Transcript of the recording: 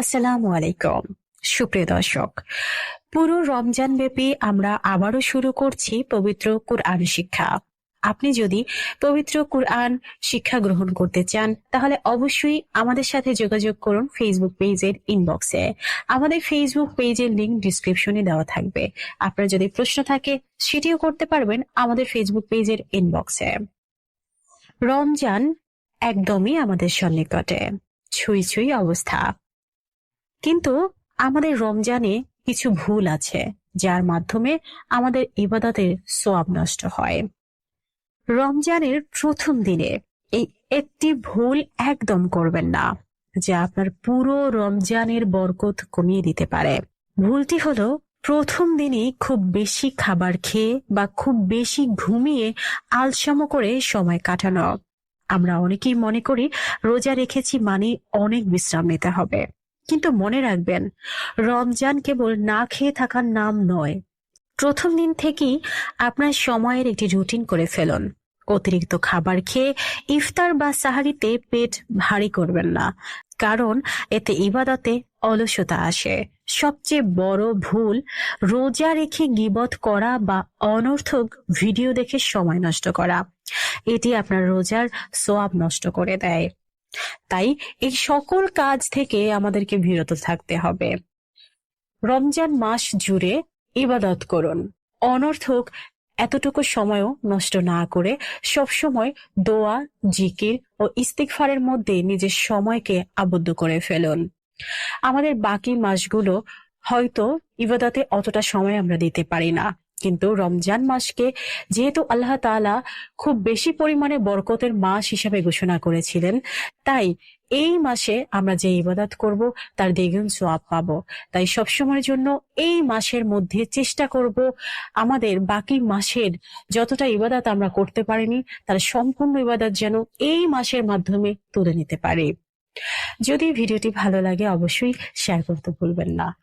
আসসালামু আলাইকুম। সুপ্রিয় দর্শক, পুরো রমজান ব্যাপী আমরা আবারও শুরু করছি পবিত্র কুরআন শিক্ষা। আপনি যদি পবিত্র কুরআন শিক্ষা গ্রহণ করতে চান, তাহলে অবশ্যই আমাদের সাথে যোগাযোগ করুন ফেসবুক পেজের ইনবক্সে আমাদের ফেসবুক পেজের লিংক ডিসক্রিপশনে দেওয়া থাকবে। আপনার যদি প্রশ্ন থাকে, সেটিও করতে পারবেন আমাদের ফেসবুক পেজের ইনবক্সে রমজান একদমই আমাদের সন্নিকটে। ছুঁই ছুঁই অবস্থা। কিন্তু আমাদের রমজানে কিছু ভুল আছে, যার মাধ্যমে আমাদের ইবাদতের সোয়াব নষ্ট হয়। রমজানের প্রথম দিনে এই একটি ভুল একদম করবেন না, যা আপনার পুরো রমজানের বরকত কমিয়ে দিতে পারে। ভুলটি হলো, প্রথম দিনই খুব বেশি খাবার খেয়ে বা খুব বেশি ঘুমিয়ে আলসাম করে সময় কাটানো। আমরা অনেকেই মনে করি, রোজা রেখেছি মানে অনেক বিশ্রাম নিতে হবে। কিন্তু মনে রাখবেন, রমজান কেবল না খেয়ে থাকার নাম নয়। প্রথম দিন থেকেই আপনার সময়ের একটি রুটিন করে ফেলুন। অতিরিক্ত খাবার খেয়ে ইফতার বা সাহারিতে পেট ভারী করবেন না। কারণ এতে ইবাদতে অলসতা আসে। সবচেয়ে বড় ভুল, রোজা রেখে গিবত করা বা অনর্থক ভিডিও দেখে সময় নষ্ট করা। এটি আপনার রোজার সোয়াব নষ্ট করে দেয়। তাই এই সকল কাজ থেকে আমাদেরকে বিরত থাকতে হবে। রমজান মাস জুড়ে ইবাদত করুন। অনর্থক এতটুকু সময়ও নষ্ট না করে সবসময় দোয়া, জিকির ও ইস্তিকফারের মধ্যে নিজের সময়কে আবদ্ধ করে ফেলুন। আমাদের বাকি মাসগুলো হয়তো ইবাদতে অতটা সময় আমরা দিতে পারি না। কিন্তু রমজান মাসকে যেহেতু আল্লাহ তাআলা খুব বেশি পরিমাণে বরকতের মাস হিসাবে ঘোষণা করেছিলেন, তাই এই মাসে আমরা যে ইবাদত করব, তার দ্বিগুণ সোয়াব পাবো। তাই সবসময়ের জন্য এই মাসের মধ্যে চেষ্টা করব আমাদের বাকি মাসের যতটা ইবাদত আমরা করতে পারিনি, তার সম্পূর্ণ ইবাদত যেন এই মাসের মাধ্যমে তুলে নিতে পারি। যদি ভিডিওটি ভালো লাগে, অবশ্যই শেয়ার করতে ভুলবেন না।